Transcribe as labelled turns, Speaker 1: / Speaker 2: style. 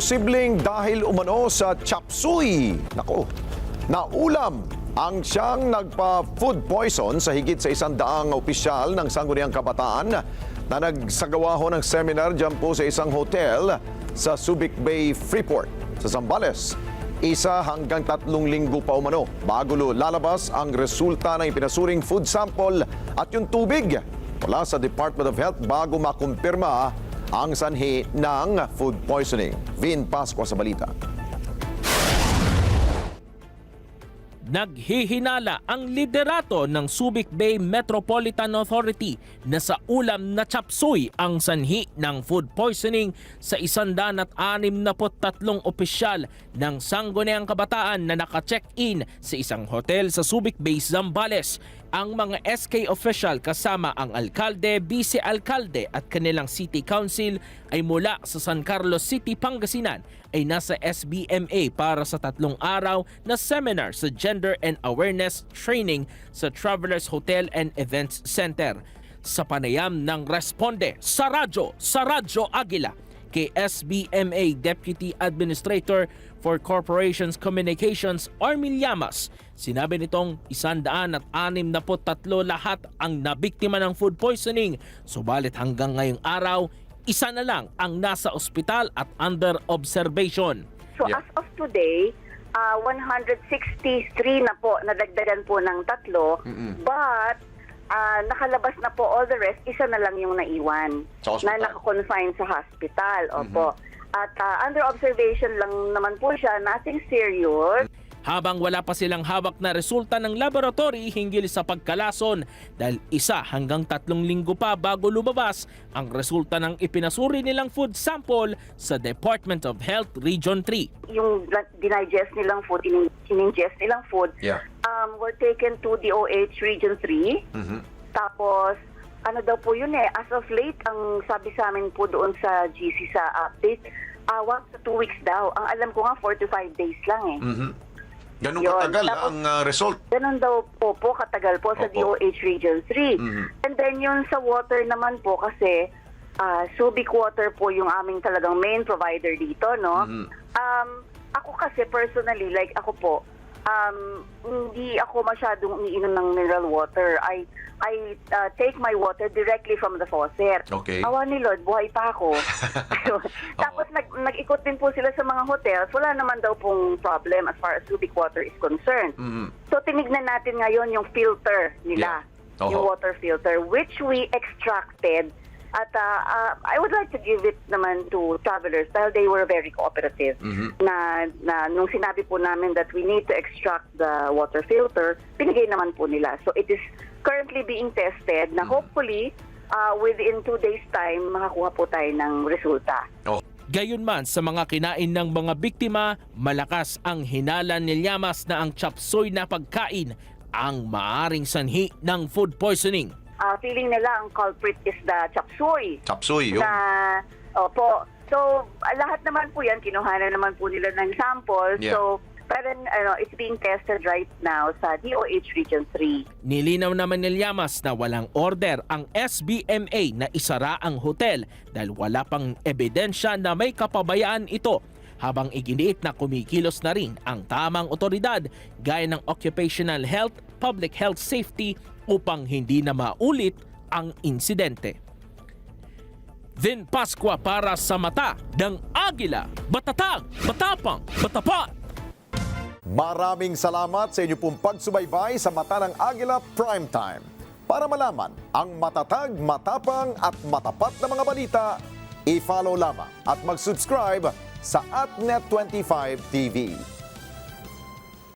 Speaker 1: Posibleng dahil umano sa chapsuy. Nako, naulam ang siyang nagpa-food poison sa higit sa isang daang opisyal ng Sangguniang Kabataan na nagsagawa ho ng seminar dyan po sa isang hotel sa Subic Bay, Freeport sa Zambales. Isa hanggang tatlong linggo pa umano bago lalabas ang resulta ng ipinasuring food sample at yung tubig mula sa Department of Health bago makumpirma ang sanhi ng food poisoning. Vin Pasqua sa balita.
Speaker 2: Naghihinala ang liderato ng Subic Bay Metropolitan Authority na sa ulam na chapsuy ang sanhi ng food poisoning sa 163 opisyal ng Sangguniang Kabataan na naka-check-in sa isang hotel sa Subic Bay, Zambales. Ang mga SK official kasama ang alkalde, vice-alkalde at kanilang city council ay mula sa San Carlos City, Pangasinan ay nasa SBMA para sa tatlong araw na seminar sa Gender and Awareness Training sa Travelers Hotel and Events Center. Sa panayam ng Responde sa radyo, sa Radyo Agila, kay SBMA Deputy Administrator for Corporations Communications Armil Llamas. Sinabi nitong isandaan at anim na tatlo lahat ang nabiktima ng food poisoning. Subalit hanggang ngayong araw, isa na lang ang nasa ospital at under observation.
Speaker 3: So
Speaker 1: Yeah.
Speaker 3: as of today, uh, 163 na po, nadagdagan po ng tatlo. But uh, nakalabas na po all the rest, isa na lang yung naiwan.
Speaker 1: Sa hospital.
Speaker 3: Na nakakonfine sa hospital. Opo. At uh, under observation lang naman po siya, nothing serious.
Speaker 2: Habang wala pa silang hawak na resulta ng laboratory hinggil sa pagkalason dahil isa hanggang tatlong linggo pa bago lumabas ang resulta ng ipinasuri nilang food sample sa Department of Health Region 3.
Speaker 3: Yung dinigest nilang food, in- in-ingest nilang food,
Speaker 1: Yeah.
Speaker 3: um, were taken to DOH Region 3. Tapos, ano daw po yun eh, as of late, ang sabi sa amin po doon sa GC sa update, uh, one to two weeks daw. Ang alam ko nga, four to five days lang eh.
Speaker 1: Ganun
Speaker 3: Yun.
Speaker 1: katagal
Speaker 3: Tapos-
Speaker 1: ang uh, result.
Speaker 3: Ganun daw po po katagal po sa
Speaker 1: Opo.
Speaker 3: DOH Region 3.
Speaker 1: Mhm.
Speaker 3: And then yun sa water naman po kasi ah, Subic Water po yung aming talagang main provider dito, no?
Speaker 1: Mhm.
Speaker 3: Um, ako kasi personally, like ako po, um, hindi ako masyadong umiinom ng mineral water. I I ah, take my water directly from the faucet.
Speaker 1: Okay.
Speaker 3: Awa ni Lord, buhay pa ako. Tapos nag, nag-ikot din po sila sa mga hotels. Wala naman daw pong problem as far as Subic water is concerned.
Speaker 1: Mhm.
Speaker 3: So tinignan natin ngayon yung filter nila,
Speaker 1: Yeah. Oho.
Speaker 3: yung water filter, which we extracted. At uh, uh, I would like to give it naman to travelers dahil they were very cooperative.
Speaker 1: Mhm.
Speaker 3: Na, na nung sinabi po namin that we need to extract the water filter, pinigay naman po nila. So it is currently being tested na hopefully uh, within two days time makakuha po tayo ng resulta.
Speaker 1: Oh.
Speaker 2: Gayunman sa mga kinain ng mga biktima, malakas ang hinala ni Llamas na ang chapsoy na pagkain ang maaring sanhi ng food poisoning.
Speaker 3: Uh, feeling nila ang culprit is the chapsuy.
Speaker 1: Chapsuy, yun.
Speaker 3: na opo. So ah, lahat naman po 'yan kinuhanan naman po nila ng sample.
Speaker 1: Yeah.
Speaker 3: So pero ano, it's being tested right now sa DOH Region 3.
Speaker 2: Nilinaw naman ni Llamas na walang order ang SBMA na isara ang hotel dahil wala pang ebidensya na may kapabayaan ito habang iginiit na kumikilos na rin ang tamang otoridad gaya ng occupational health, public health safety upang hindi na maulit ang insidente. Vin Pasqua para sa mata ng Agila, Batatag, Batapang, Batapat.
Speaker 1: Maraming salamat sa inyo pong pagsubaybay sa Mata ng Agila Primetime. Para malaman ang matatag, matapang at matapat na mga balita, i-follow lamang at mag-subscribe sa AtNet25 TV.